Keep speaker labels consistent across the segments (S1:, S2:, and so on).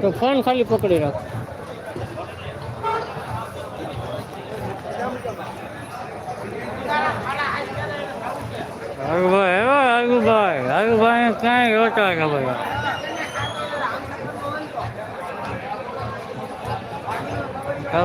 S1: તો ફોન ખાલી પકડી રાખ. આગુભાઈ એવો આગુભાઈ આગુભાઈ ક્યાંય રોટા ખબર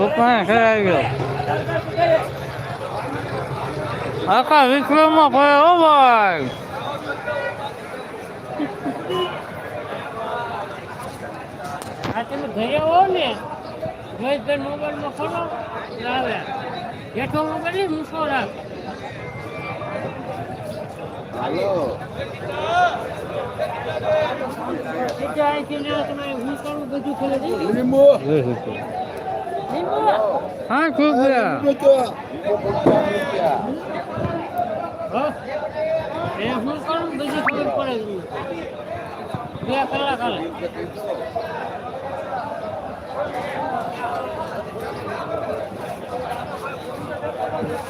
S1: પપ્પા ખેરાઈ ગયો. આખા વિશ્વમાં ફરે ઓ ભાઈ આ તમે ઘરે હો ને મહેશભાઈ મોબાઈલમાં ખોલો એટલે આવે જેઠો મોબાઈલ મૂકો રાખ.
S2: હાલો.
S1: સીધા અહીંથી ને તમારે મૂકવાનું બધું ખોલે છે? હા ખૂબ હા? એ હું કરું બધું ખબર પડે બે કલાક હાલે શું કરે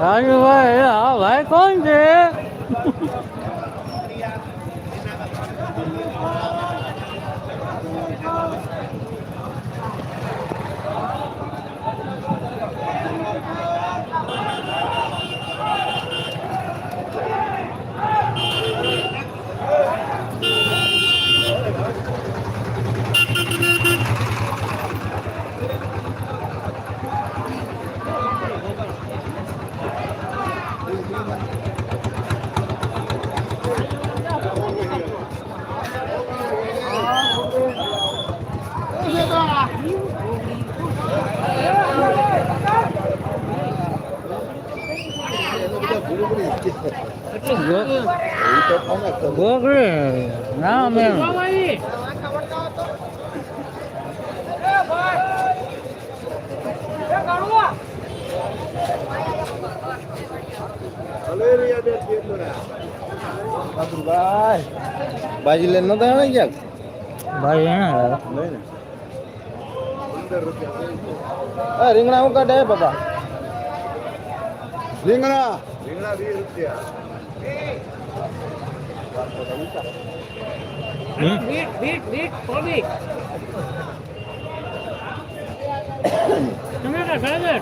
S1: રાજુભાઈ હા ભાઈ કોણ છે? ગોગડી ના મેમ
S2: ભાઈ બાજી લઈને નતા આવે ક્યાંક
S1: ભાઈ હા
S2: લઈ ને હા રીંગણા હું કાઢે બાબા રીંગણા રીંગણા વીસ રૂપિયા
S1: બીટ બીટ બીટ કોબી ટમેટા ગાજર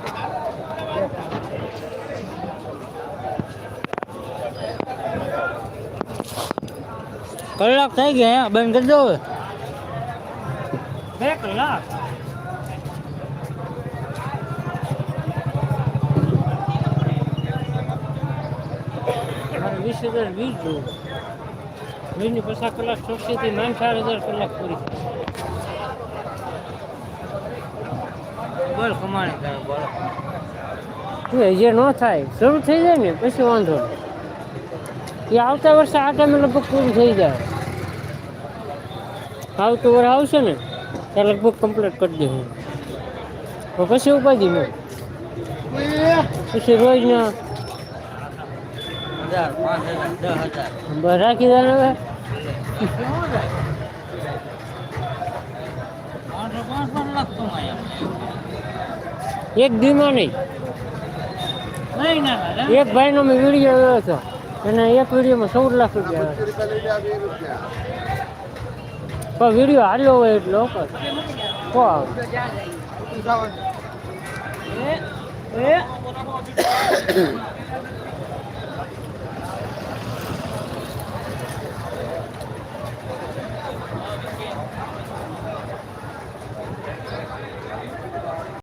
S1: કલાક થઈ ગયા બંધ કરી દો હવે. બે કલાક? વીસ હજાર વીસ જોવું. વીસની પચાસ કલાક ચોકસીથી નાન ચાર હજાર કલાક પૂરી બોલ કમાણી કરે બોલ. જે ન થાય શરૂ થઈ જાય ને પછી વાંધો નહીં. એ આવતા વર્ષે આ ટાઈમે લગભગ પૂરું થઈ જાય. આવતું વર્ષ આવશે ને ત્યારે લગભગ કમ્પ્લીટ કરી દેવું તો પછી ઉપાધિ નહીં પછી રોજના હજાર પાંચ હજાર દસ હજાર. બસ રાખી દે ને હવે. એક દીમાં નહીં. એક ભાઈનો મેં વીડિયો આવ્યો હતો. અને એક વિડીયોમાં ચૌદ લાખ રૂપિયા આવે. પણ વીડિયો હાલ્યો હોય એટલો કો આવે.